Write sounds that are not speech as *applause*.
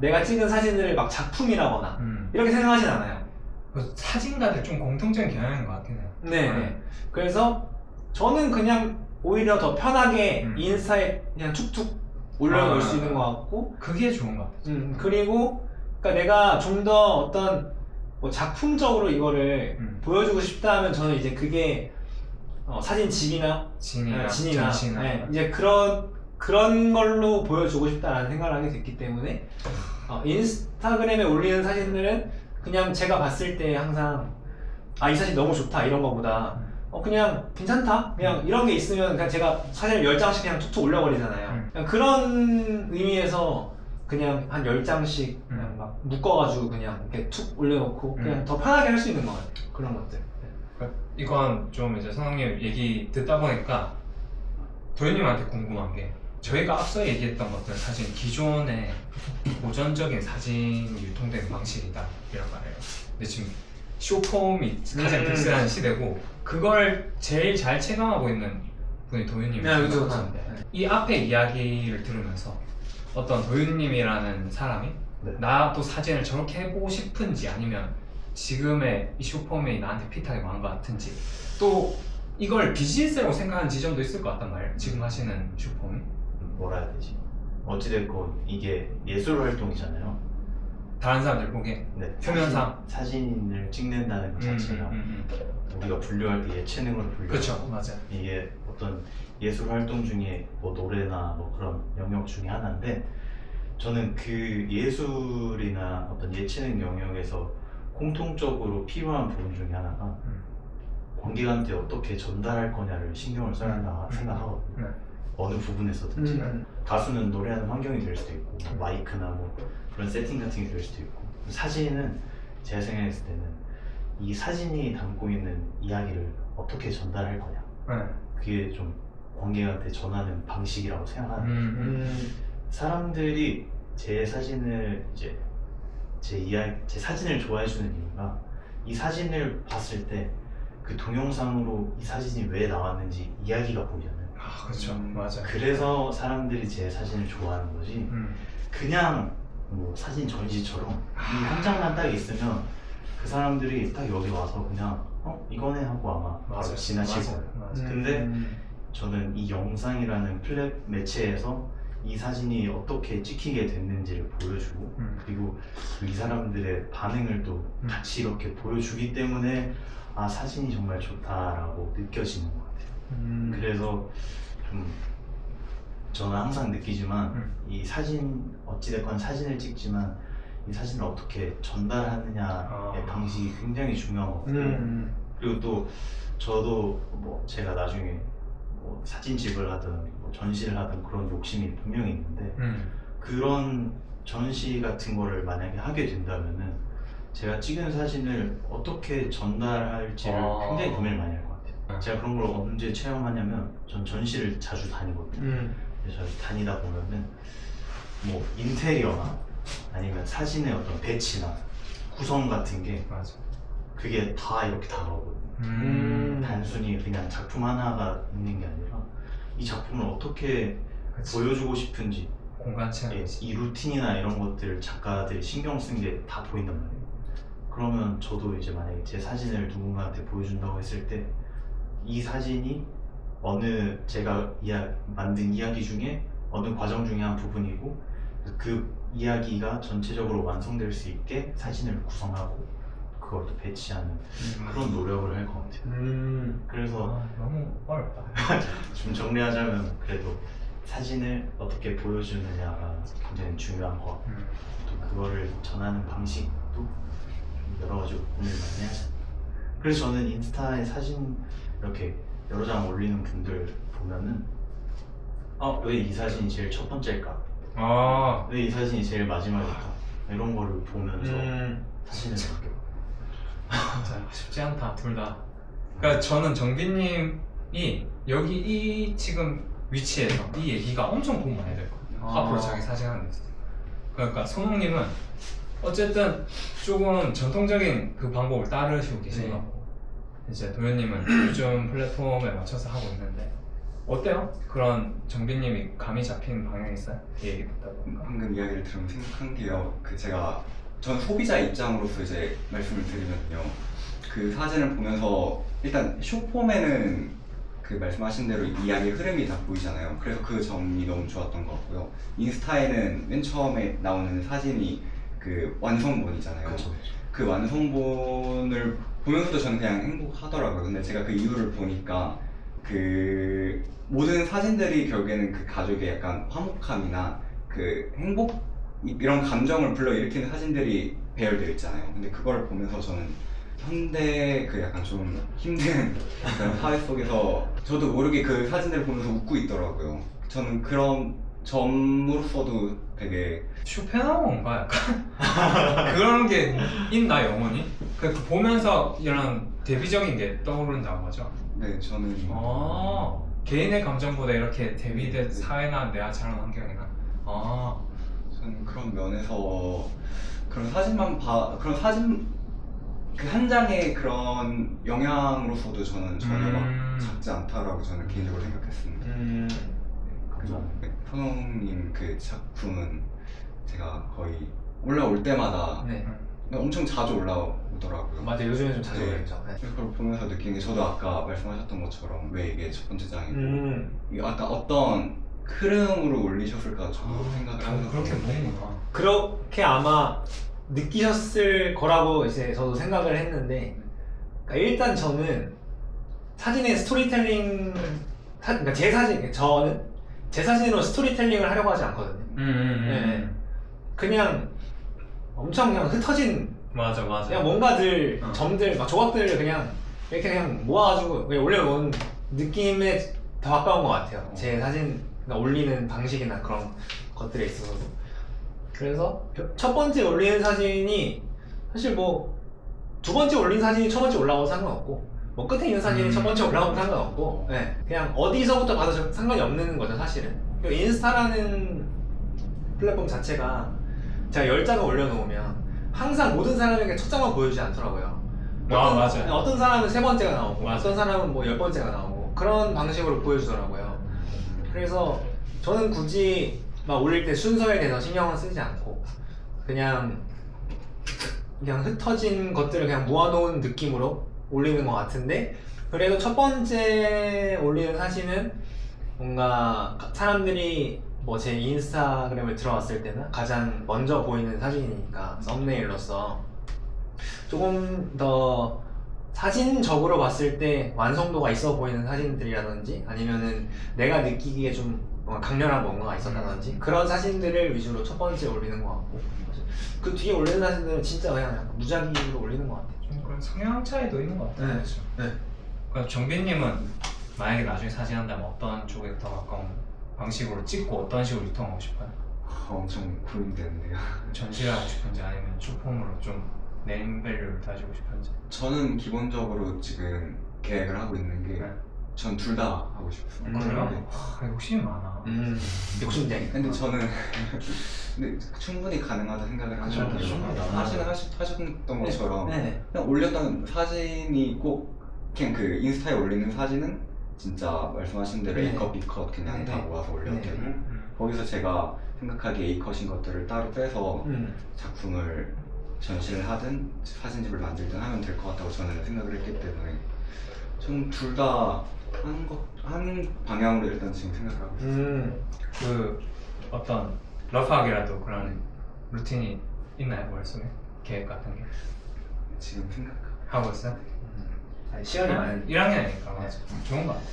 내가 찍은 사진을 막 작품이라거나 음. 이렇게 생각하진 않아요. 그 사진가들 좀 공통적인 경향인 것 같긴 해요. 네. 네. 그래서 저는 그냥 오히려 더 편하게 음. 인스타에 그냥 툭툭 올려놓을 아. 수 있는 것 같고, 그게 좋은 것 같아요. 음, 그리고 그러니까 내가 좀 더 어떤 뭐 작품적으로 이거를 음. 보여주고 싶다 하면 저는 이제 그게 어, 사진 집이나 진이나 네, 진이나 전시나 네, 이제 그런 그런 걸로 보여주고 싶다라는 생각을 하게 됐기 때문에 어, 인스타그램에 올리는 사진들은 그냥 제가 봤을 때 항상 아 이 사진 너무 좋다 이런 거보다 어 그냥 괜찮다 그냥 이런 게 있으면 그냥 제가 사진을 10장씩 그냥 툭툭 올려버리잖아요 음. 그냥 그런 의미에서 그냥 한 10장씩 그냥 음. 막 묶어가지고 그냥 이렇게 툭 올려놓고 음. 그냥 더 편하게 할 수 있는 것 같아요 그런 것들 이건 좀 이제 선생님 얘기 듣다 보니까 도현님한테 궁금한 게 저희가 앞서 얘기했던 것들 사실 기존의 고전적인 사진 유통되는 방식이다 이런 말이에요. 근데 지금 쇼폼이 가장 음. 득세하는 시대고 그걸 제일 잘 체감하고 있는 분이 도현님이라고 네. 생각하는데 네. 이 앞에 이야기를 들으면서 어떤 도윤님이라는 사람이 네. 나도 사진을 저렇게 해보고 싶은지 아니면 지금의 이 슈퍼맨이 나한테 핏하게 맞는 것 같은지 또 이걸 비즈니스라고 생각하는 지점도 있을 것 같단 말이에요 지금 하시는 슈퍼맨 뭐라 해야 되지? 어찌됐건 이게 예술 활동이잖아요. 다른 사람들 보기에 네, 표면상. 사진, 사진을 찍는다는 것 자체가 음, 우리가 분류할 때 예체능으로 분류. 그렇죠 맞아 이게 어떤 예술 활동 중에 뭐 노래나 뭐 그런 영역 중에 하나인데 저는 그 예술이나 어떤 예체능 영역에서 공통적으로 필요한 부분 중에 하나가 음. 관객한테 어떻게 전달할 거냐를 신경을 써야 한다 음. 생각하거든요. 네. 어느 부분에서든지 음. 가수는 노래하는 환경이 될 수도 있고 뭐 마이크나 뭐 그런 세팅 같은 게 될 수도 있고 사진은 제가 생각했을 때는 이 사진이 담고 있는 이야기를 어떻게 전달할 거냐 네. 그게 좀 관객한테 전하는 방식이라고 생각하는 음, 음. 음. 사람들이 제 사진을 이제 제 이야기 제 사진을 좋아해 주는 이유가 이 사진을 봤을 때 그 동영상으로 이 사진이 왜 나왔는지 이야기가 보이잖아요. 아 그렇죠 음. 맞아 그래서 사람들이 제 사진을 좋아하는 거지. 음. 그냥 뭐 사진 전시처럼 이 한 장만 딱 있으면 그 사람들이 딱 여기 와서 그냥 어 이거네 하고 아마 바로 맞아요. 지나칠 맞아요. 거예요. 맞아요. 근데 음. 저는 이 영상이라는 플랫 매체에서 이 사진이 어떻게 찍히게 됐는지를 보여주고 음. 그리고 그이 사람들의 반응을 또 음. 같이 이렇게 보여주기 때문에 아 사진이 정말 좋다라고 느껴지는 것 같아요. 음. 그래서 좀 저는 항상 느끼지만 음. 이 사진 어찌됐건 사진을 찍지만 이 사진을 어떻게 전달하느냐의 아. 방식이 굉장히 중요한 것 같아요. 음. 그리고 또 저도 뭐 제가 나중에 뭐 사진집을 하든 뭐 전시를 하든 그런 욕심이 분명히 있는데 음. 그런 전시 같은 거를 만약에 하게 된다면은 제가 찍은 사진을 어떻게 전달할지를 아. 굉장히 고민을 많이 할 것 같아요. 제가 그런 걸 언제 체험하냐면 전 전시를 자주 다니거든요. 음. 그래서 다니다 보면은 뭐 인테리어나 아니면 사진의 어떤 배치나 구성 같은 게 맞아 그게 다 이렇게 다가오거든요. 음. 단순히 그냥 작품 하나가 있는 게 아니라 이 작품을 어떻게 그치. 보여주고 싶은지 공간 체험 예, 이 루틴이나 이런 것들 작가들이 신경 쓴 게 다 보인단 말이에요. 그러면 저도 이제 만약에 제 사진을 누군가한테 보여준다고 했을 때 이 사진이 어느 제가 이야, 만든 이야기 중에 어느 과정 중에 한 부분이고 그 이야기가 전체적으로 완성될 수 있게 사진을 구성하고 그걸 또 배치하는 그런 노력을 할 것 같아요. 음. 그래서 아, 너무 어렵다 *laughs* 좀 정리하자면 그래도 사진을 어떻게 보여주느냐가 굉장히 중요한 것 같고 음. 또 그거를 전하는 방식도 가지로 고민을 많이 하죠. 그래서 저는 인스타에 사진 이렇게 여러 장 올리는 분들 보면은 아왜 이 사진이 제일 첫 번째일까? 아 왜 이 사진이 제일 마지막일까? 이런 거를 보면서 음. 사진을 이렇게 진짜 *laughs* 쉽지 않다 둘 다. 그러니까 저는 정빈님이 여기 이 지금 위치에서 이 얘기가 엄청 도움 많이 됐거든요. 아. 앞으로 자기 사진 하는 데 있어서. 그러니까 손흥님은 어쨌든 조금 전통적인 그 방법을 따르시고 계신 네. 거고 이제 도현님은 요즘 플랫폼에 맞춰서 하고 있는데 어때요? 그런 정빈님이 감이 잡힌 방향이 있어요? 이 얘기 듣다 보니까 방금 이야기를 들으면 생각한 게요. 그 제가 전 소비자 입장으로서 이제 말씀을 드리면요. 그 사진을 보면서 일단 쇼폼에는 그 말씀하신 대로 이야기의 흐름이 다 보이잖아요. 그래서 그 점이 너무 좋았던 것 같고요. 인스타에는 맨 처음에 나오는 사진이 그 완성본이잖아요. 그렇죠. 그 완성본을 보면서도 저는 그냥 행복하더라고요. 근데 제가 그 이유를 보니까 그 모든 사진들이 결국에는 그 가족의 약간 화목함이나 그 행복 이- 이런 감정을 불러일으키는 사진들이 배열되어 있잖아요. 근데 그걸 보면서 저는 현대 그 약간 좀 힘든 *laughs* 그런 사회 속에서 저도 모르게 그 사진들을 보면서 웃고 있더라고요. 저는 그런 점으로서도 되게 쇼펜하우어인가 약간 *laughs* 그런 게 있나 영혼이? 그 보면서 이런 대비적인 게 떠오른다고 하죠. 네 저는 아 개인의 감정보다 이렇게 대비된 사회나 내가 자란 환경이나 아 저는 그런 면에서 그런 사진만 봐 그런 사진 그 한 장의 그런 영향으로서도 저는 전혀 음. 막 작지 않다라고 저는 개인적으로 생각했습니다. 음, 그리고 선홍님 그 작품은 제가 거의 올라올 때마다 네. 엄청 자주 올라오더라고요. 맞아요. 요즘에 좀 자주 네. 올리죠. 네. 그걸 보면서 느낀 게 저도 아까 말씀하셨던 것처럼 왜 이게 첫 번째 장이고 음, 이게 아까 어떤 흐름으로 올리셨을까 저도 아, 생각을 아, 하면서 그렇게 보는구나. 그렇게 아마 느끼셨을 거라고 이제 저도 생각을 했는데 그러니까 일단 저는 사진의 스토리텔링 사, 그러니까 제 사진 저는 제 사진으로 스토리텔링을 하려고 하지 않거든요. 음, 음, 음. 네. 그냥 엄청 그냥 흩어진 맞아 맞아. 그냥 뭔가들 어. 점들 막 조각들을 그냥 이렇게 그냥 모아가지고 그냥 올려놓은 느낌에 더 가까운 것 같아요. 어. 제 사진 그러니까 올리는 방식이나 그런 것들에 있어서도. 그래서 첫 번째 올리는 사진이 사실 뭐 두 번째 올린 사진이 첫 번째 올라와도 상관없고 뭐 끝에 있는 사진이 음. 첫 번째 올라와도 상관없고 네, 그냥 어디서부터 봐도 저- 상관이 없는 거죠 사실은 그 인스타라는 플랫폼 자체가 제가 열 장을 올려놓으면 항상 모든 사람에게 첫 장만 보여주지 않더라고요 아, 어떤, 맞아요. 어떤 사람은 세 번째가 나오고 맞아요. 어떤 사람은 뭐 열 번째가 나오고 그런 방식으로 보여주더라고요 그래서 저는 굳이 막 올릴 때 순서에 대해서 신경을 쓰지 않고 그냥 그냥 흩어진 것들을 그냥 모아놓은 느낌으로 올리는 것 같은데? 그래도 첫 번째 올리는 사진은 뭔가 사람들이 뭐 제 인스타그램을 들어왔을 때는 가장 먼저 보이는 사진이니까 썸네일로서. 조금 더 사진적으로 봤을 때 완성도가 있어 보이는 사진들이라든지 아니면은 내가 느끼기에 좀 강렬한 뭔가가 있었다든지 그런 사진들을 위주로 첫 번째 올리는 것 같고 그 뒤에 올리는 사진들은 진짜 그냥 약간 무작위로 올리는 것 같아요. 좀 그런 성향 차이도 있는 것 같아요. 네. 그렇죠. 네. 그럼 정빈님은 만약에 나중에 사진 한다면 어떤 쪽에 더 가까운 방식으로 찍고 어떤 식으로 유통하고 싶어요? 아, 엄청 고민되는데요. *laughs* 전시를 하고 싶은지 아니면 쇼폼으로 좀 네임밸류를 가지고 싶은지 저는 기본적으로 지금 계획을 하고 있는 게 네. 전 둘 다 하고 싶어요. 음, 그래요? 네. 하, 욕심이 많아 음, 욕심쟁이. 근데 저는 근데 충분히 가능하다 생각을 그렇죠. 하거든요. 충분히 하시는 하시, 하셨던 것처럼 네. 그냥 올렸던 사진이 꼭 그냥 그 인스타에 올리는 사진은 진짜 말씀하신 대로 네. A컷, B컷 그냥 네, 다 네. 모아서 올려도 네. 되고 음. 거기서 제가 생각하기에 A컷인 것들을 따로 빼서 음. 작품을 전시를 하든 사진집을 만들든 하면 될 것 같다고 저는 생각을 했기 때문에 좀 둘 다 한 것, 한 방향으로 일단 지금 생각을 하고 있어요. 음. 그 어떤 러프하게라도 그런 루틴이 있나요 머릿속에? 계획 같은 게 지금 생각 하고 있어요? 아니, 시간이 많은 1학년이니까 맞아 좋은 거 같아